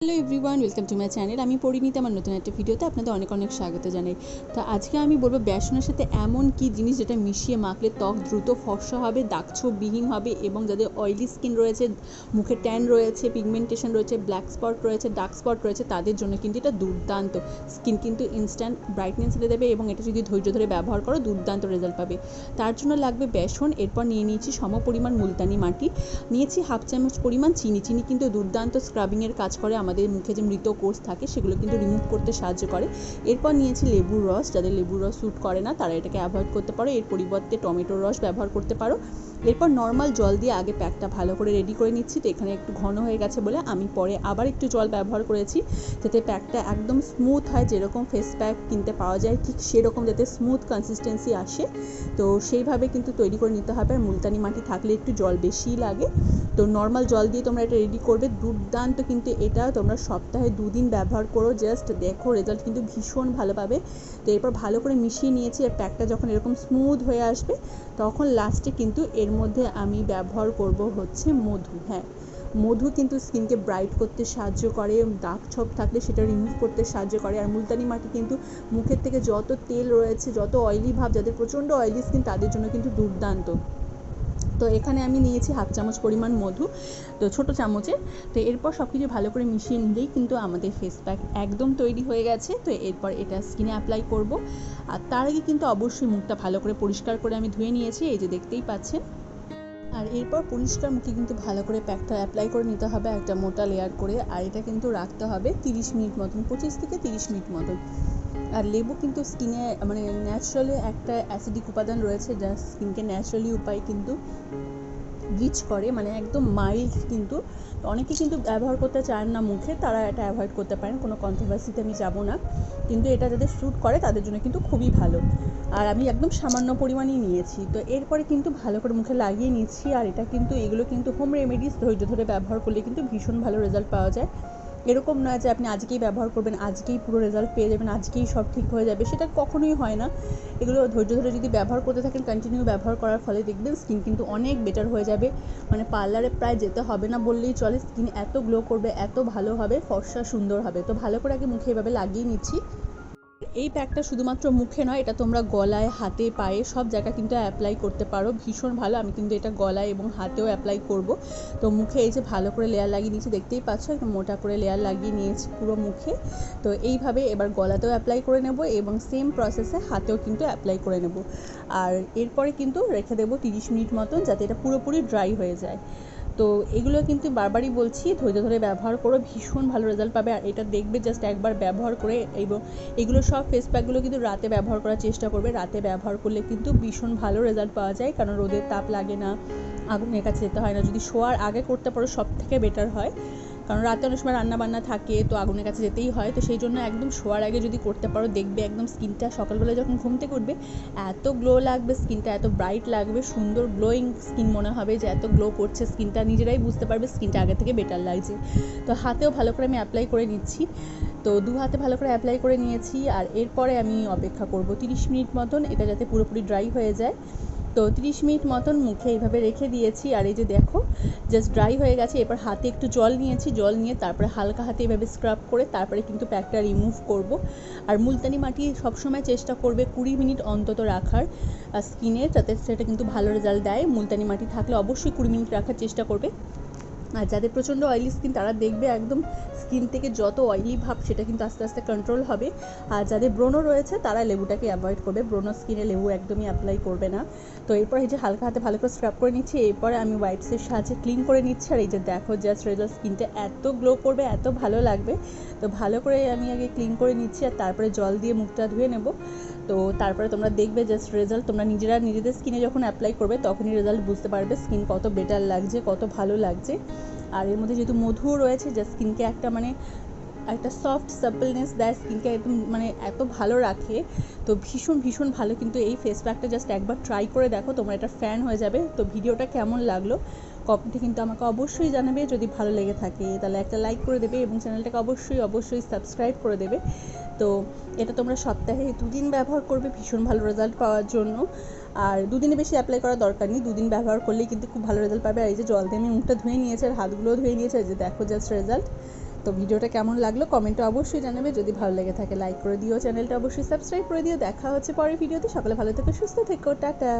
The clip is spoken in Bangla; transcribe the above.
Hello everyone welcome to my channel আমি পরিণীতা, আমার নতুন একটা ভিডিওতে আপনাদের অনেক অনেক স্বাগত জানাই। তো আজকে আমি বলব বেসনের সাথে এমন কি জিনিস যেটা মিশিয়ে মাখলে ত্বক দ্রুত ফর্সা হবে, দাগছোপবিহীন হবে এবং যাদের অয়েলি স্কিন রয়েছে, মুখে ট্যান রয়েছে পিগমেন্টেশন রয়েছে ব্ল্যাক স্পট রয়েছে ডার্ক স্পট রয়েছে, তাদের জন্য কিন্তু এটা দুর্দান্ত। স্কিন কিন্তু ইনস্ট্যান্ট ব্রাইটনেস এনে দেবে এবং এটা যদি ধৈর্য ধরে ব্যবহার করো, দুর্দান্ত রেজাল্ট পাবে। তার জন্য লাগবে বেসন, এরপর নিয়ে নিয়েছি সম পরিমাণ মুলতানি মাটি। নিয়েছি হাফ চামচ পরিমাণ চিনি। চিনি কিন্তু দুর্দান্ত স্ক্রাবিংয়ের কাজ করে আমাদের মুখে যে মৃত কোর্স থাকে, সেগুলো কিন্তু রিমুভ করতে সাহায্য করে। এরপর নিয়েছি লেবুর রস। যাদের লেবুর রস স্যুট করে না, তারা এটাকে অ্যাভয়েড করতে পারো। এর পরিবর্তে টমেটোর রস ব্যবহার করতে পারো। এরপর নর্মাল জল দিয়ে আগে প্যাকটা ভালো করে রেডি করে নিচ্ছি তো এখানে একটু ঘন হয়ে গেছে বলে আমি পরে আবার একটু জল ব্যবহার করেছি যাতে প্যাকটা একদম স্মুথ হয়, যেরকম ফেস প্যাক কিনতে পাওয়া যায় ঠিক সেরকম যাতে স্মুথ কনসিস্টেন্সি আসে। তো সেইভাবে কিন্তু তৈরি করে নিতে হবে। আর মুলতানি মাটি থাকলে একটু জল বেশিই লাগে। তো নর্মাল জল দিয়ে তোমরা এটা রেডি করবে। দুর্দান্ত কিন্তু এটা তোমরা সপ্তাহে দুদিন ব্যবহার করো। জাস্ট দেখো রেজাল্ট কিন্তু ভীষণ ভালো পাবে। তো এরপর ভালো করে মিশিয়ে নিয়েছি। আর প্যাকটা যখন এরকম স্মুথ হয়ে আসবে, তখন লাস্টে কিন্তু এর মধ্যে আমি ব্যবহার করব হচ্ছে মধু হ্যাঁ। মধু কিন্তু স্কিনকে ব্রাইট করতে সাহায্য করে দাগ ছোপ থাকলে সেটা রিমুভ করতে সাহায্য করে। আর মুলতানি মাটি কিন্তু মুখের থেকে যত তেল রয়েছে, যত অয়েলি ভাব, যাদের প্রচণ্ড অয়েলি স্কিন তাদের জন্য কিন্তু দুর্দান্ত। তো এখানে আমি নিয়েছি হাফ চামচ পরিমাণ মধু, তো ছোটো চামচে। তো এরপর সব কিছু ভালো করে মিশিয়ে নিলেই কিন্তু আমাদের ফেস প্যাক একদম তৈরি হয়ে গেছে। তো এরপর এটা স্কিনে অ্যাপ্লাই করব। আর তার আগে কিন্তু অবশ্যই মুখটা ভালো করে পরিষ্কার করে আমি ধুয়ে নিয়েছি, এই যে দেখতেই পাচ্ছেন। আর এরপর পরিষ্কার মুখে কিন্তু ভালো করে প্যাকটা অ্যাপ্লাই করে নিতে হবে একটা মোটা লেয়ার করে, আর এটা কিন্তু রাখতে হবে তিরিশ মিনিট মতন, পঁচিশ থেকে তিরিশ মিনিট মতন। আর লেবু কিন্তু স্কিনে মানে ন্যাচারালি একটা অ্যাসিডিক উপাদান রয়েছে, যা স্কিনকে ন্যাচারালি উপায় কিন্তু ব্লিচ করে মানে একদম মাইল্ড কিন্তু। অনেকে কিন্তু ব্যবহার করতে চান না মুখে, তারা এটা অ্যাভয়েড করতে পারেন, কোনো কন্ট্রোভার্সিতে আমি যাব না। কিন্তু এটা যাদের শ্যুট করে, তাদের জন্য কিন্তু খুবই ভালো। আর আমি একদম সামান্য পরিমাণেই নিয়েছি। তো এরপরে কিন্তু ভালো করে মুখে লাগিয়ে নিচ্ছি, আর এটা কিন্তু, এগুলো কিন্তু হোম রেমেডিস ধৈর্য ধরে ব্যবহার করলে কিন্তু ভীষণ ভালো রেজাল্ট পাওয়া যায়। এরকম নয় যে আপনি আজকেই ব্যবহার করবেন, আজকেই পুরো রেজাল্ট পেয়ে যাবেন, আজকেই সব ঠিক হয়ে যাবে, সেটা কখনোই হয় না। এগুলো ধৈর্য ধরে যদি ব্যবহার করতে থাকেন কন্টিনিউ ব্যবহার করার ফলে দেখবেন স্কিন কিন্তু অনেক বেটার হয়ে যাবে। মানে পার্লারে প্রায় যেতে হবে না বললেই চলে স্কিন এত গ্লো করবে, এত ভালো হবে, ফর্সা সুন্দর হবে। তো ভালো করে আগে মুখে এভাবে লাগিয়ে নিচ্ছি। এই প্যাকটা শুধুমাত্র মুখে নয়, এটা তোমরা গলায়, হাতে, পায়ে সব জায়গায় কিন্তু অ্যাপ্লাই করতে পারো। ভীষণ ভালো, আমি কিন্তু এটা গলায় এবং হাতেও অ্যাপ্লাই করব। তো মুখে এই যে ভালো করে লেয়ার লাগিয়ে নিয়েছি, দেখতেই পাচ্ছ, একদম মোটা করে লেয়ার লাগিয়ে নিয়েছি পুরো মুখে। তো এইভাবে এবার গলাতেও অ্যাপ্লাই করে নেব এবং সেম প্রসেসে হাতেও কিন্তু অ্যাপ্লাই করে নেব। আর এরপরে কিন্তু রেখে দেবো তিরিশ মিনিট মতন, যাতে এটা পুরোপুরি ড্রাই হয়ে যায়। তো এগুলো কিন্তু বারবারই বলছি, ধৈর্য ধরে ব্যবহার করো, ভীষণ ভালো রেজাল্ট পাবে। আর এটা দেখবে জাস্ট একবার ব্যবহার করে এবং এগুলো সব ফেস প্যাকগুলো কিন্তু রাতে ব্যবহার করার চেষ্টা করবে। রাতে ব্যবহার করলে কিন্তু ভীষণ ভালো রেজাল্ট পাওয়া যায়, কারণ রোদের তাপ লাগে না, আগুনের কাছে যেতে হয় না। যদি শোয়ার আগে করতে পারো সব থেকে বেটার হয়। কারণ রাতে অনেক সময় রান্নাবান্না থাকে, তো আগুনের কাছে যেতেই হয়। তো সেই জন্য একদম শোয়ার আগে যদি করতে পারো, দেখবে একদম স্কিনটা সকালবেলা যখন ঘুম থেকে উঠবে, এত গ্লো লাগবে, স্কিনটা এত ব্রাইট লাগবে, সুন্দর গ্লোয়িং স্কিন মনে হবে যে এত গ্লো করছে স্কিনটা। নিজেরাই বুঝতে পারবে স্কিনটা আগে থেকে বেটার লাগছে। তো হাতেও ভালো করে আমি অ্যাপ্লাই করে নিচ্ছি। তো দু হাতে ভালো করে অ্যাপ্লাই করে নিয়েছি, আর এরপরে আমি অপেক্ষা করব তিরিশ মিনিট মতন, এটা যাতে পুরোপুরি ড্রাই হয়ে যায়। তো তিরিশ মিনিট মতন মুখে এইভাবে রেখে দিয়েছি। আর এই যে দেখো জাস্ট ড্রাই হয়ে গেছে। এবার হাতে একটু জল নিয়েছি। জল নিয়ে তারপরে হালকা হাতে এভাবে স্ক্রাব করে তারপরে কিন্তু প্যাকটা রিমুভ করব। আর মুলতানি মাটি সবসময় চেষ্টা করবে কুড়ি মিনিট অন্তত রাখার স্কিনে যাতে সেটা কিন্তু ভালো রেজাল্ট দেয়। মুলতানি মাটি থাকলে অবশ্যই কুড়ি মিনিট রাখার চেষ্টা করবে। আর যাদের প্রচণ্ড অয়েলি স্কিন তারা দেখবে একদম স্কিন থেকে যত অয়েলি ভাব সেটা কিন্তু আস্তে আস্তে কন্ট্রোল হবে। আর যাদের ব্রণও রয়েছে, তারা লেবুটাকে অ্যাভয়েড করবে। ব্রণ স্কিনে লেবু একদমই অ্যাপ্লাই করবে না। তো এরপর এই যে হালকা হাতে ভালো করে স্ক্রাব করে নিচ্ছি, এরপরে আমি ওয়াইপসের সাহায্যে ক্লিন করে নিচ্ছি। আর এই যে দেখো জাস্ট রেজাল্ট স্কিনটা এত গ্লো করবে, এত ভালো লাগবে। তো ভালো করে আমি আগে ক্লিন করে নিচ্ছি আর তারপরে জল দিয়ে মুখটা ধুয়ে নেব। তো তারপরে তোমরা দেখবে জাস্ট রেজাল্ট তোমরা নিজেরা নিজেদের স্কিনে যখন অ্যাপ্লাই করবে, তখনই রেজাল্ট বুঝতে পারবে স্কিন কত বেটার লাগছে, কত ভালো লাগছে। আর এর মধ্যে যেহেতু মধুও রয়েছে যা স্কিনকে একটা মানে একটা সফট সাপলনেস দেয় স্কিনকে একদম মানে এত ভালো রাখে, তো ভীষণ ভীষণ ভালো। কিন্তু এই ফেস প্যাকটা জাস্ট একবার ট্রাই করে দেখো, তোমরা এটা ফ্যান হয়ে যাবে। তো ভিডিওটা কেমন লাগল? কমেন্টে কিন্তু আমাকে অবশ্যই জানাবে, যদি ভালো লেগে থাকে। তাহলে একটা লাইক করে দেবে এবং চ্যানেলটাকে অবশ্যই অবশ্যই সাবস্ক্রাইব করে দেবে। তো এটা তোমরা সপ্তাহে দুদিন ব্যবহার করবে, ভীষণ ভালো রেজাল্ট পাওয়ার জন্য। আর দুদিনে বেশি অ্যাপ্লাই করার দরকার নেই, দুদিন ব্যবহার করলেই কিন্তু খুব ভালো রেজাল্ট পাবে। আর এই যে জল দিয়ে আমি মুখটা ধুয়ে নিয়েছি আর হাতগুলোও ধুয়ে নিয়েছে যে দেখো জাস্ট রেজাল্ট তো ভিডিওটা কেমন লাগল কমেন্টে অবশ্যই জানাবে, যদি ভালো লেগে থাকে লাইক করে দিও চ্যানেলটা অবশ্যই সাবস্ক্রাইব করে দিও। দেখা হচ্ছে পরের ভিডিওতে, সকালে ভালো থেকো, সুস্থ থেকো, টাটা।